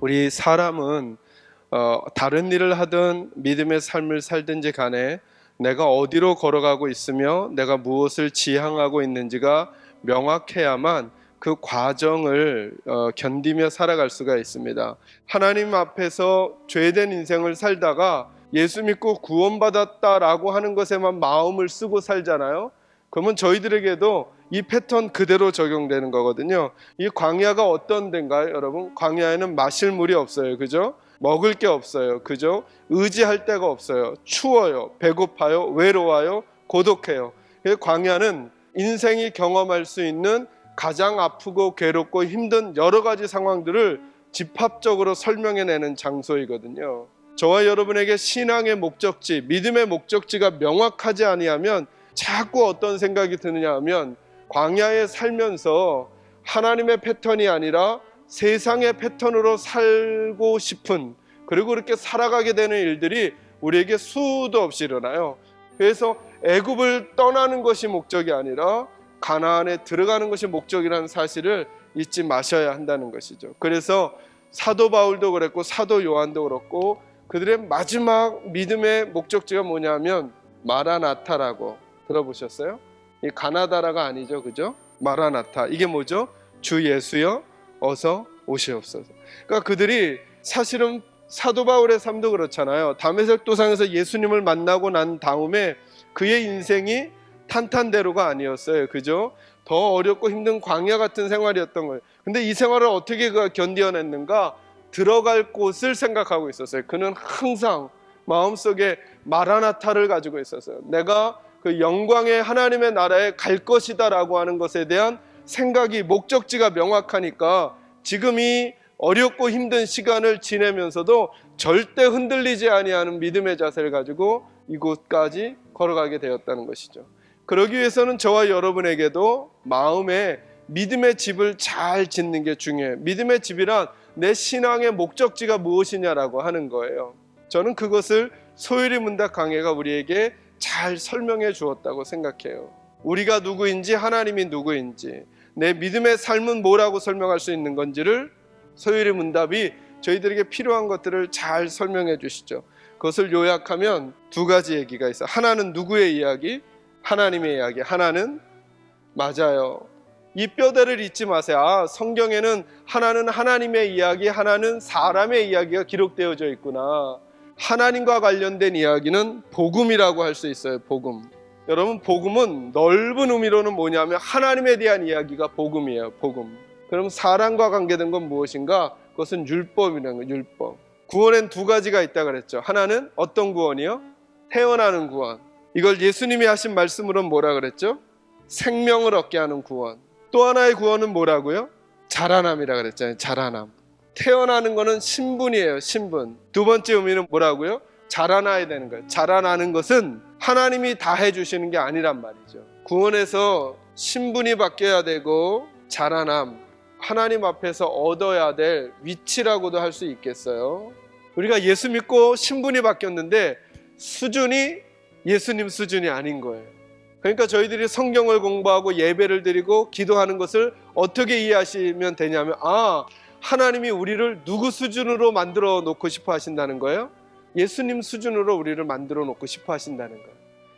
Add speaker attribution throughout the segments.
Speaker 1: 우리 사람은 어, 다른 일을 하든 믿음의 삶을 살든지 간에 내가 어디로 걸어가고 있으며 내가 무엇을 지향하고 있는지가 명확해야만 그 과정을 어, 견디며 살아갈 수가 있습니다. 하나님 앞에서 죄된 인생을 살다가 예수 믿고 구원받았다라고 하는 것에만 마음을 쓰고 살잖아요. 그러면 저희들에게도 이 패턴 그대로 적용되는 거거든요. 이 광야가 어떤 데인가요, 여러분? 광야에는 마실 물이 없어요. 그죠? 먹을 게 없어요. 그죠? 의지할 데가 없어요. 추워요. 배고파요. 외로워요. 고독해요. 그 광야는 인생이 경험할 수 있는 가장 아프고 괴롭고 힘든 여러 가지 상황들을 집합적으로 설명해내는 장소이거든요. 저와 여러분에게 신앙의 목적지, 믿음의 목적지가 명확하지 아니하면 자꾸 어떤 생각이 드느냐 하면 광야에 살면서 하나님의 패턴이 아니라 세상의 패턴으로 살고 싶은 그리고 그렇게 살아가게 되는 일들이 우리에게 수도 없이 일어나요. 그래서 애굽을 떠나는 것이 목적이 아니라 가나안에 들어가는 것이 목적이라는 사실을 잊지 마셔야 한다는 것이죠. 그래서 사도 바울도 그랬고 사도 요한도 그렇고 그들의 마지막 믿음의 목적지가 뭐냐면 마라나타라고 들어보셨어요? 이 가나다라가 아니죠, 그죠? 마라나타 이게 뭐죠? 주 예수여 어서 오시옵소서. 그러니까 그들이 사실은 사도 바울의 삶도 그렇잖아요. 담에색 도상에서 예수님을 만나고 난 다음에 그의 인생이 탄탄대로가 아니었어요. 그죠? 더 어렵고 힘든 광야 같은 생활이었던 거예요. 근데 이 생활을 어떻게 그가 견디어냈는가? 들어갈 곳을 생각하고 있었어요. 그는 항상 마음속에 마라나타를 가지고 있었어요. 내가 그 영광의 하나님의 나라에 갈 것이다라고 하는 것에 대한 생각이 목적지가 명확하니까 지금 이 어렵고 힘든 시간을 지내면서도 절대 흔들리지 아니하는 믿음의 자세를 가지고 이곳까지 걸어가게 되었다는 것이죠. 그러기 위해서는 저와 여러분에게도 마음에 믿음의 집을 잘 짓는 게 중요해요. 믿음의 집이란 내 신앙의 목적지가 무엇이냐라고 하는 거예요. 저는 그것을 소율이 문답 강해가 우리에게 잘 설명해 주었다고 생각해요. 우리가 누구인지 하나님이 누구인지 내 믿음의 삶은 뭐라고 설명할 수 있는 건지를 소율이 문답이 저희들에게 필요한 것들을 잘 설명해 주시죠. 그것을 요약하면 두 가지 얘기가 있어. 하나는 누구의 이야기? 하나님의 이야기. 하나는 맞아요. 이 뼈대를 잊지 마세요. 아, 성경에는 하나는 하나님의 이야기, 하나는 사람의 이야기가 기록되어져 있구나. 하나님과 관련된 이야기는 복음이라고 할 수 있어요. 복음. 여러분, 복음은 넓은 의미로는 뭐냐면 하나님에 대한 이야기가 복음이에요. 복음. 그럼 사람과 관계된 건 무엇인가? 그것은 율법이라는 거예요. 율법. 구원엔 두 가지가 있다 그랬죠. 하나는 어떤 구원이요? 태어나는 구원. 이걸 예수님이 하신 말씀으로는 뭐라 그랬죠? 생명을 얻게 하는 구원. 또 하나의 구원은 뭐라고요? 자라남이라 그랬잖아요. 자라남. 태어나는 거는 신분이에요. 신분. 두 번째 의미는 뭐라고요? 자라나야 되는 거예요. 자라나는 것은 하나님이 다 해주시는 게 아니란 말이죠. 구원에서 신분이 바뀌어야 되고 자라남. 하나님 앞에서 얻어야 될 위치라고도 할 수 있겠어요. 우리가 예수 믿고 신분이 바뀌었는데 수준이 예수님 수준이 아닌 거예요. 그러니까 저희들이 성경을 공부하고 예배를 드리고 기도하는 것을 어떻게 이해하시면 되냐면 아 하나님이 우리를 누구 수준으로 만들어 놓고 싶어 하신다는 거예요? 예수님 수준으로 우리를 만들어 놓고 싶어 하신다는 거예요.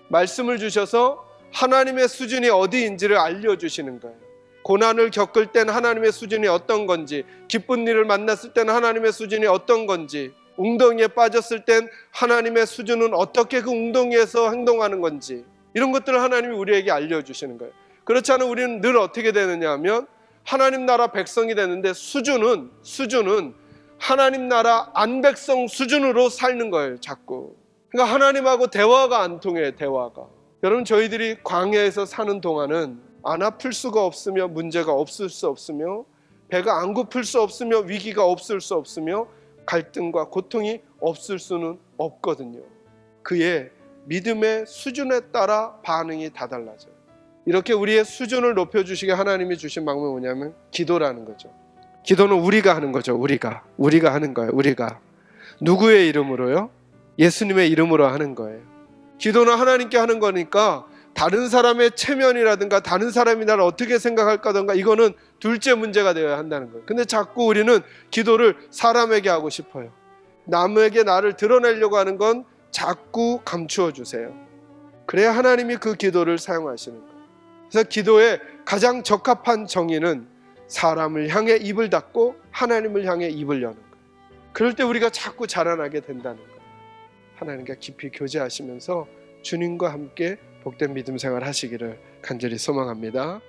Speaker 1: 말씀을 주셔서 하나님의 수준이 어디인지를 알려 주시는 거예요. 고난을 겪을 땐 하나님의 수준이 어떤 건지, 기쁜 일을 만났을 때는 하나님의 수준이 어떤 건지, 웅덩이에 빠졌을 땐 하나님의 수준은 어떻게 그 웅덩이에서 행동하는 건지, 이런 것들을 하나님이 우리에게 알려주시는 거예요. 그렇지 않으면 우리는 늘 어떻게 되느냐 하면 하나님 나라 백성이 되는데 수준은, 수준은 하나님 나라 안 백성 수준으로 살는 거예요, 자꾸. 그러니까 하나님하고 대화가 안 통해요, 대화가. 여러분, 저희들이 광야에서 사는 동안은 안 아플 수가 없으며 문제가 없을 수 없으며 배가 안 고플 수 없으며 위기가 없을 수 없으며 갈등과 고통이 없을 수는 없거든요. 그의 믿음의 수준에 따라 반응이 다 달라져요. 이렇게 우리의 수준을 높여주시게 하나님이 주신 방법이 뭐냐면 기도라는 거죠. 기도는 우리가 하는 거죠. 우리가. 우리가 하는 거예요. 우리가. 누구의 이름으로요? 예수님의 이름으로 하는 거예요. 기도는 하나님께 하는 거니까 다른 사람의 체면이라든가 다른 사람이 나를 어떻게 생각할까든가 이거는 둘째 문제가 되어야 한다는 거예요. 근데 자꾸 우리는 기도를 사람에게 하고 싶어요. 남에게 나를 드러내려고 하는 건 자꾸 감추어 주세요. 그래야 하나님이 그 기도를 사용하시는 거예요. 그래서 기도의 가장 적합한 정의는 사람을 향해 입을 닫고 하나님을 향해 입을 여는 거예요. 그럴 때 우리가 자꾸 자라나게 된다는 거예요. 하나님과 깊이 교제하시면서 주님과 함께 복된 믿음 생활 하시기를 간절히 소망합니다.